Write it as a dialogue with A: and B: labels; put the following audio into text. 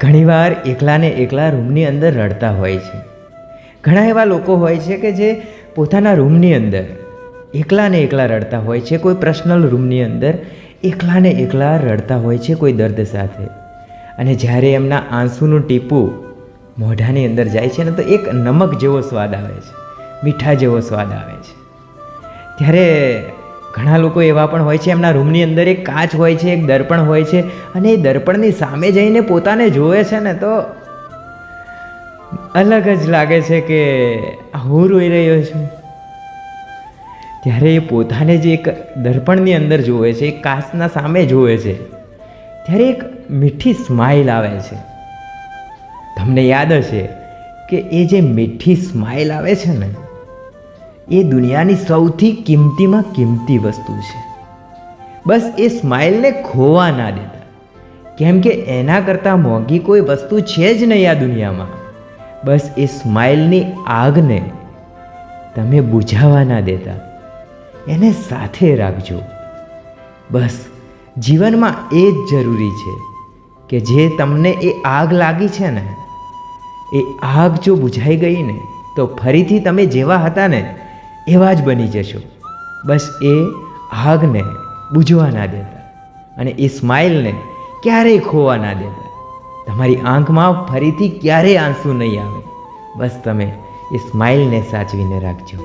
A: ઘણીવાર એકલાને એકલા રૂમની અંદર રડતા હોય છે. ઘણા એવા લોકો હોય છે કે જે પોતાના રૂમની અંદર એકલાને એકલા રડતા હોય છે, કોઈ પર્સનલ રૂમની અંદર એકલાને એકલા રડતા હોય છે કોઈ દર્દ સાથે. અને જ્યારે એમના આંસુનું ટીપું મોઢાની અંદર જાય છે ને તો એક નમક જેવો સ્વાદ આવે છે, મીઠા જેવો સ્વાદ આવે છે. ત્યારે ઘણા લોકો એવા પણ હોય છે, એમના રૂમની અંદર એક કાચ હોય છે, એક દર્પણ હોય છે અને એ દર્પણની સામે જઈને પોતાને જોવે છે ને તો અલગ જ લાગે છે કે હું રોઈ રહ્યો છું. ત્યારે એ પોતાને જે એક દર્પણની અંદર જોવે છે, એક કાચના સામે જોવે છે, ત્યારે એક મીઠી સ્માઇલ આવે છે. તમને યાદ હશે કે એ જે મીઠી સ્માઇલ આવે છે ને એ દુનિયાની સૌથી કિંમતીમાં કિંમતી વસ્તુ છે. બસ એ સ્માઇલને ખોવા ના દેતા. કેમ કે એના કરતાં મોંઘી કોઈ વસ્તુ છે જ નહીં આ દુનિયામાં. બસ એ સ્માઇલની આગને તમે બુઝાવા ના દેતા. એને સાથે રાખજો. બસ જીવનમાં એ જ જરૂરી છે કે જે તમને એ આગ લાગી છે ને, એ આગ જો બુઝાઈ ગઈ ને, તો ફરીથી તમે જેવા હતા ને એવા જ બની જશો. બસ એ આગને બુઝવા ના દેતા અને એ સ્માઇલને ક્યારેય ખોવા ના દેતા. તમારી આંખમાં ફરીથી ક્યારેય આંસુ નહીં આવે. બસ તમે એ સ્માઇલને સાચવીને રાખજો.